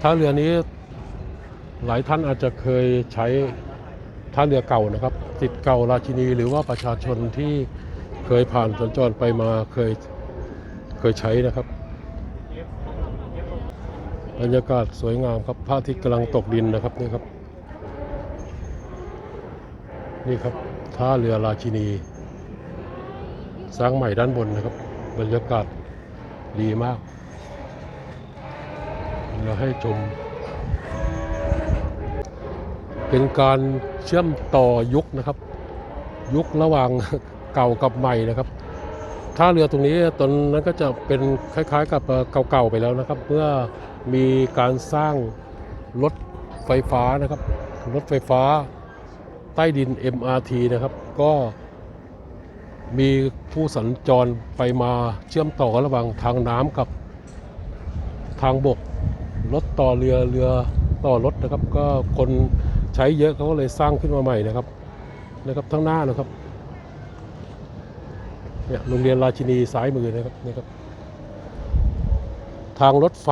ท่าเรือนี้หลายท่านอาจจะเคยใช้ท่าเรือเก่านะครับ ติดเก่าราชินีหรือว่าประชาชนที่เคยผ่านสัญจรไปมาเคยเคยใช้นะครับบรรยากาศสวยงามครับพระอาทิตย์กำลังตกดินนะครับนี่ครับ นี่ครับท่าเรือราชินี สร้างใหม่ด้านบนนะครับ บรรยากาศดีมาก เราให้ชม เป็นการเชื่อมต่อยุคนะครับ ยุคระหว่างเก่ากับใหม่นะครับท่าเรือตรงนี้ตอนนั้นก็จะเป็นคล้ายๆกับเอ่อเก่าๆไปแล้วนะครับ เมื่อมีการสร้างรถไฟฟ้านะครับ รถไฟฟ้าใต้ดิน MRT นะครับ ก็มีผู้สัญจรไปมาเชื่อมต่อระหว่างทางน้ำกับทางบก รถต่อเรือเรือต่อรถนะครับ ก็คนใช้เยอะเขาก็เลยสร้างขึ้นมาใหม่นะครับนะครับทั้งหน้านะครับเนี่ยโรงเรียนราชินีซ้ายมือนะครับนี่ครับทางรถไฟ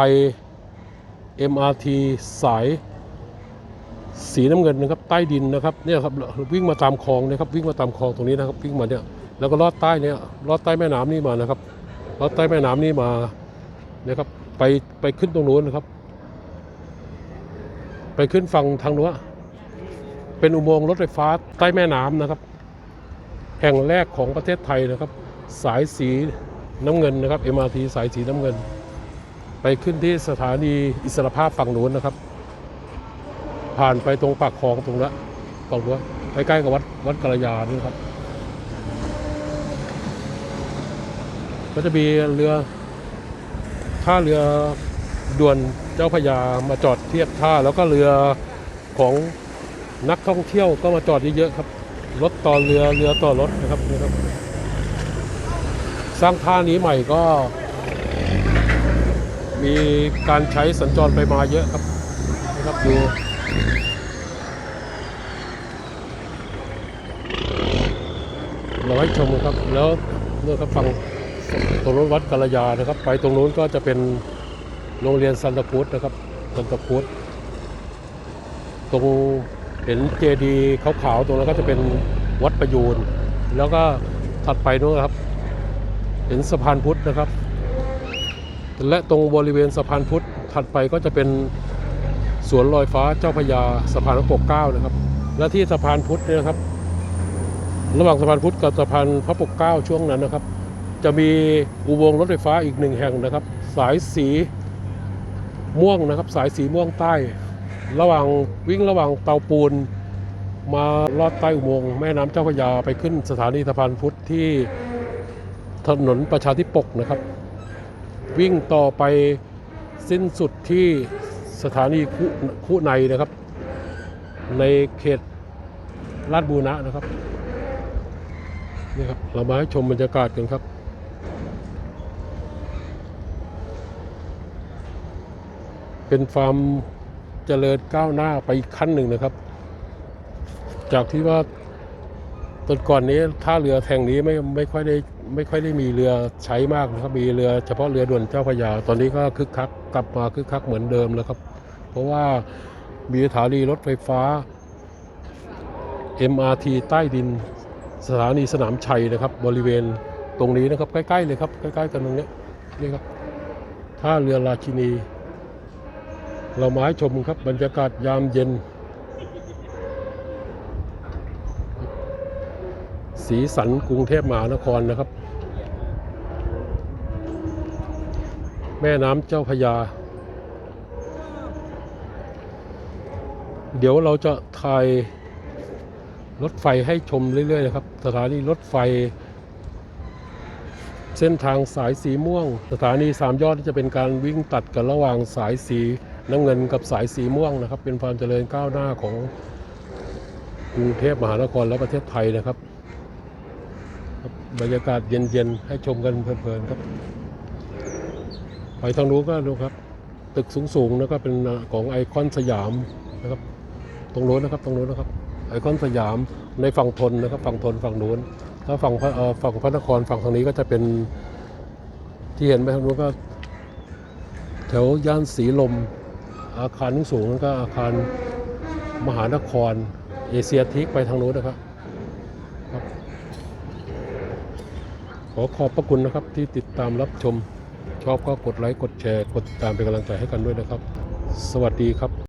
MRT สาย สีน้ำเงินนะครับใต้ดินนะครับเนี่ยครับวิ่งมาตามคลองนะครับวิ่งมาตามคลองตรงนี้นะครับวิ่งมาเนี่ยแล้วก็ลอดใต้เนี่ยลอดใต้แม่น้ำนี่มานะครับลอดใต้แม่น้ำนี่มานะครับไปไปขึ้นตรงนู้นนะครับ ไปขึ้นฝั่งทางนู้นเป็นอุโมงค์รถไฟฟ้าใต้แม่น้ำนะครับ แห่งแรกของประเทศไทยนะครับ สายสีน้ำเงินนะครับ MRT สายสีน้ำเงิน ไปขึ้นที่สถานีอิสรภาพฝั่งนู้นนะครับ ผ่านไปตรงปากคลองตรงนั้นฝั่งนู้นใกล้ๆกับวัดวัดกระยานี่ครับก็จะมีเรือท่าเรือ ด่วนเจ้าพยามาจอดเทียบท่า แล้วก็เรือของนักท่องเที่ยวก็มาจอดเยอะๆครับรถต่อเรือเรือต่อรถนะครับนี่ครับ สร้างท่านี้ใหม่ก็ มีการใช้สัญจรไปมาเยอะครับนะครับดูเราให้ชมครับแล้วเนี่ยครับฟังตรงนู้นวัดกาลยานะครับ ไปตรงนู้นก็จะเป็น โรงเรียนซันตาพุทธนะครับซันตาพุทธตรงเห็นเจดีย์ขาวๆตรงนั้นก็จะเป็นวัดประยูนแล้วก็ถัดไปนู้นครับ เห็นสะพานพุทธนะครับ และตรงบริเวณสะพานพุทธถัดไปก็จะเป็นสวนลอยฟ้าเจ้าพยาสะพานพระปกเก้านะครับ และที่สะพานพุทธเนี่ยนะครับ ระหว่างสะพานพุทธกับสะพานพระปกเก้าช่วงนั้นนะครับ จะมีอุโมงค์รถไฟฟ้าอีกหนึ่งแห่งนะครับ สายสี ม่วงนะครับ สายสีม่วงใต้ ระหว่างวิ่งระหว่างเตาปูน มาลอดใต้อุโมงค์แม่น้ำเจ้าพระยาไปขึ้นสถานีสะพานพุทธที่ถนนประชาธิปกนะครับ วิ่งต่อไปสิ้นสุดที่สถานีคุคุในนะครับ ในเขตลาดบูนะนะครับนี่ครับเรามาให้ชมบรรยากาศกันครับ เป็นฟาร์มเจริญก้าวหน้าไปอีกขั้นหนึ่งนะครับ จากที่ว่าตอนก่อนนี้ท่าเรือแห่งนี้ไม่ไม่ค่อยได้ไม่ค่อยได้มีเรือใช้มากนะครับมีเรือเฉพาะเรือด่วนเจ้าพระยา ตอนนี้ก็คึกคักกลับมาคึกคักเหมือนเดิมแล้วครับ เพราะว่ามีสถานีรถไฟฟ้า MRT ใต้ดินสถานีสนามชัยนะครับ บริเวณตรงนี้นะครับ ใกล้ ๆ เลยครับ ใกล้ ๆ กันตรงนี้นี่ครับท่าเรือราชินี เรามาให้ชมครับบรรยากาศยามเย็น สีสันกรุงเทพมหานครนะครับ แม่น้ำเจ้าพยา เดี๋ยวเราจะถ่ายรถไฟให้ชมเรื่อยๆนะครับ สถานีรถไฟ เส้นทางสายสีม่วง สถานีสามยอดจะเป็นการวิ่งตัดกันระหว่างสายสี น้ำเงินกับสายสีม่วงนะครับ เป็นความเจริญก้าวหน้าของกรุงเทพมหานครและประเทศไทยนะครับ บรรยากาศเย็นๆ ให้ชมกันเพลินๆครับ ไปทางนู้นก็ดูครับ ตึกสูงๆแล้วก็เป็นของไอคอนสยามนะครับ ตรงโน้นนะครับตรงโน้นนะครับ ไอคอนสยามในฝั่งทนนะครับ ฝั่งทนฝั่งนู้นถ้าฝั่งฝั่งพระนครฝั่งทางนี้ก็จะเป็นที่เห็นไหมทางนู้นก็แถวย่านสีลม อาคารสูงๆนั้นก็อาคารมหานคร เอเชียทิกไปทางโน้นนะครับครับ ขอขอบพระคุณนะครับที่ติดตามรับชม ชอบก็กดไลค์ กดแชร์ กดติดตามเป็นกำลังใจให้กันด้วยนะครับ สวัสดีครับ